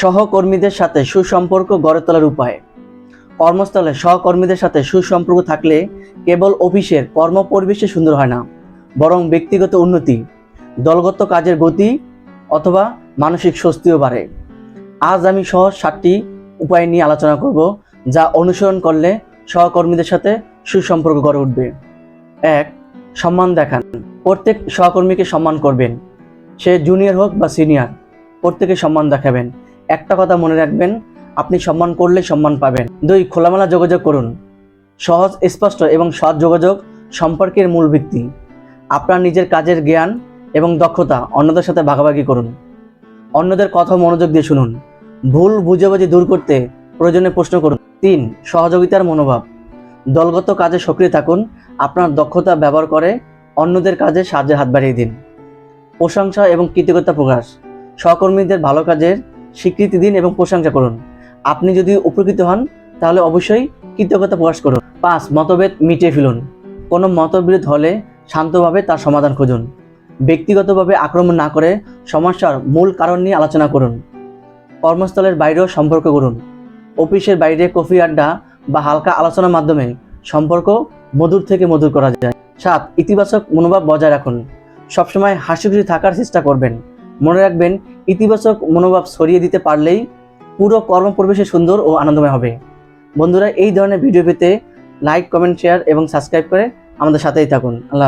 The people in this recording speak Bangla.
সহকর্মীদের সাথে সুসম্পর্ক গড়ে তোলার উপায়। কর্মস্থলে সহকর্মীদের সাথে সুসম্পর্ক থাকলে কেবল অফিসের কর্ম পরিবেশে সুন্দর হয় না, বরং ব্যক্তিগত উন্নতি, দলগত কাজের গতি অথবা মানসিক স্বস্তিও বাড়ে। আজ আমি সহজ সাতটি উপায় নিয়ে আলোচনা করব যা অনুসরণ করলে সহকর্মীদের সাথে সুসম্পর্ক গড়ে উঠবে। এক, সম্মান দেখান। প্রত্যেক সহকর্মীকে সম্মান করবেন। সে জুনিয়র হোক বা সিনিয়র, প্রত্যেকে সম্মান দেখাবেন। একটা কথা মনে রাখবেন, আপনি সম্মান করলে সম্মান পাবেন। দুই, খোলামেলা যোগাযোগ করুন। সহজ, স্পষ্ট এবং সৎ যোগাযোগ সম্পর্কের মূল ভিত্তি। আপনার নিজের কাজের জ্ঞান এবং দক্ষতা অন্যদের সাথে ভাগাভাগি করুন। অন্যদের কথা মনোযোগ দিয়ে শুনুন। ভুল বুঝাবুঝি দূর করতে প্রয়োজনে প্রশ্ন করুন। তিন, সহযোগিতার মনোভাব। দলগত কাজে সক্রিয় থাকুন। আপনার দক্ষতা ব্যবহার করে অন্যদের কাজে সাহায্যের হাত বাড়িয়ে দিন। প্রশংসা এবং কৃতজ্ঞতা প্রকাশ। সহকর্মীদের ভালো কাজের স্বীকৃতি দিন এবং প্রশংসা করুন। আপনি যদি উপকৃত হন, তাহলে অবশ্যই কৃতজ্ঞতা প্রকাশ করুন। পাঁচ, মতভেদ মিটিয়ে ফেলুন। কোনো মতবিরোধ হলে শান্তভাবে তার সমাধান খুঁজুন। ব্যক্তিগতভাবে আক্রমণ না করে সমস্যার মূল কারণ নিয়ে আলোচনা করুন। কর্মস্থলের বাইরেও সম্পর্ক করুন অফিসের বাইরে কফি আড্ডা বা হালকা আলোচনার মাধ্যমে সম্পর্ক মধুর থেকে মধুর করা যায়। সাত, ইতিবাচক মনোভাব বজায় রাখুন। সবসময় হাসি খুশি থাকার চেষ্টা করবেন। মনে রাখবেন, ইতিবাচক মনোভাব সরিয়ে দিতে পারলেই পুরো কর্ম পরিবেশে সুন্দর ও আনন্দময় হবে। বন্ধুরা, এই ধরনের ভিডিও পেতে লাইক কমেন্ট শেয়ার এবং সাবস্ক্রাইব করে আমাদের সাথেই থাকুন। আল্লাহ